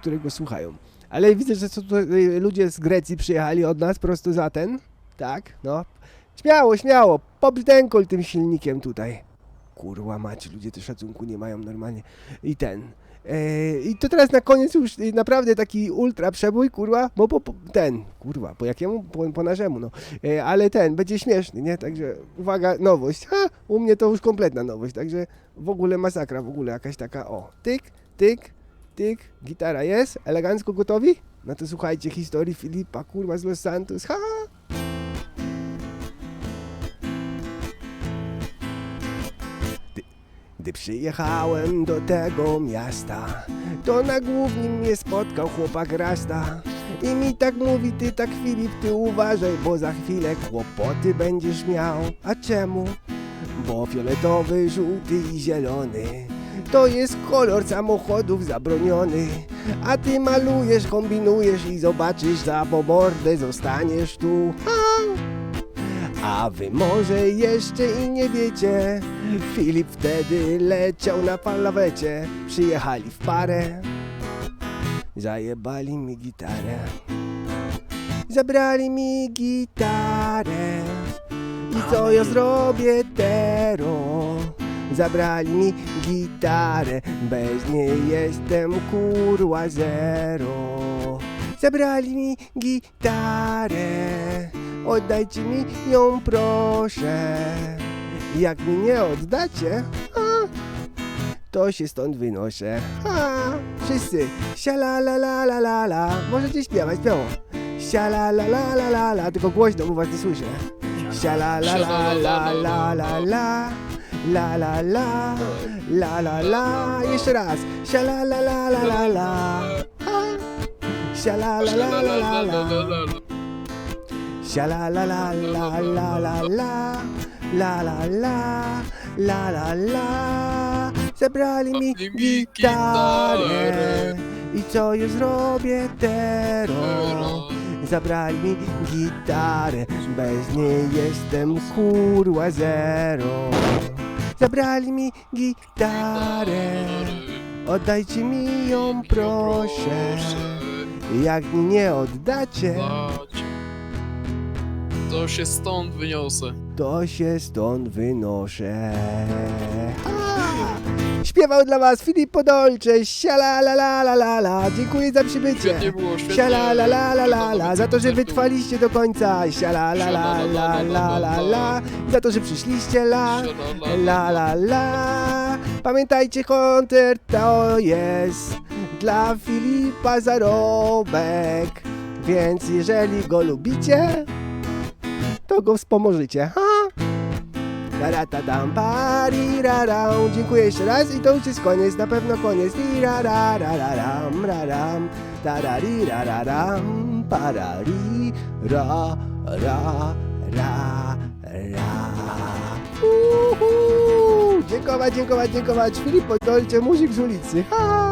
które go słuchają. Ale widzę, że są tutaj ludzie z Grecji przyjechali od nas prosto za ten. Tak, no. Śmiało, śmiało. Pobrzdękol tym silnikiem tutaj. Kurwa macie, ludzie to szacunku nie mają normalnie. I ten. E, I to teraz na koniec już y, naprawdę taki ultra przebój, kurwa, bo po, po ten, kurwa, po jakiemu? Po, po no. E, ale ten, będzie śmieszny, nie? Także uwaga, nowość. Ha, u mnie to już kompletna nowość, także w ogóle masakra, w ogóle jakaś taka, o, tyk, tyk, tyk, gitara jest, elegancko gotowi? No to słuchajcie historii Filipa, kurwa, z Los Santos, ha! Gdy, gdy przyjechałem do tego miasta, to na głównym mnie spotkał chłopak Rasta. I mi tak mówi, ty tak Filip, ty uważaj, bo za chwilę kłopoty będziesz miał. A czemu? Bo fioletowy, żółty i zielony to jest kolor samochodów zabroniony. A ty malujesz, kombinujesz i zobaczysz za po mordę zostaniesz tu. A wy może jeszcze i nie wiecie, Filip wtedy leciał na palawecie. Przyjechali w parę, zajebali mi gitarę. Zabrali mi gitarę i co ja zrobię teraz? Zabrali mi gitarę, bez niej jestem kurwa zero. Zabrali mi gitarę, oddajcie mi ją proszę. Jak mi nie oddacie, a, to się stąd wynoszę. A, wszyscy, siala la la la la la, możecie śpiewać, śpiewo. Siala la la la la la, tylko głośno, bo was nie słyszę. Siala la la la la la la. La la la, la la la, jeszcze raz. Sia la la la la la la. Sia la la la la la la. Sia la la la la la la la. La la la, la la la. Zabrali mi gitarę. I co ja zrobię teraz? Zabrali mi gitarę, bez niej jestem kurwa zero. Zabrali mi gitarę, oddajcie mi ją proszę. Jak mi nie oddacie. To się stąd wyniosę. to się stąd wynoszę. A! Śpiewał dla was Filip Podolcze, siala la la la la la. Dziękuję za przybycie. Świetnie było, świetnie. Siala la la la la la, za to, że wytrwaliście do końca. Siala la la la la la la, za to, że przyszliście la. La la la, pamiętajcie koncert to jest dla Filipa zarobek. Więc jeżeli go lubicie, to go wspomożycie. Ha! Taratadam, pariraram. Dziękuję jeszcze raz i to już jest koniec, na pewno koniec. Rirarararam, raram, tararirararam, parari, ra, ra, ra, ra. Uhu. Dziękować, dziękować, dziękować. Filip Podolcie, muzyk z ulicy. Ha!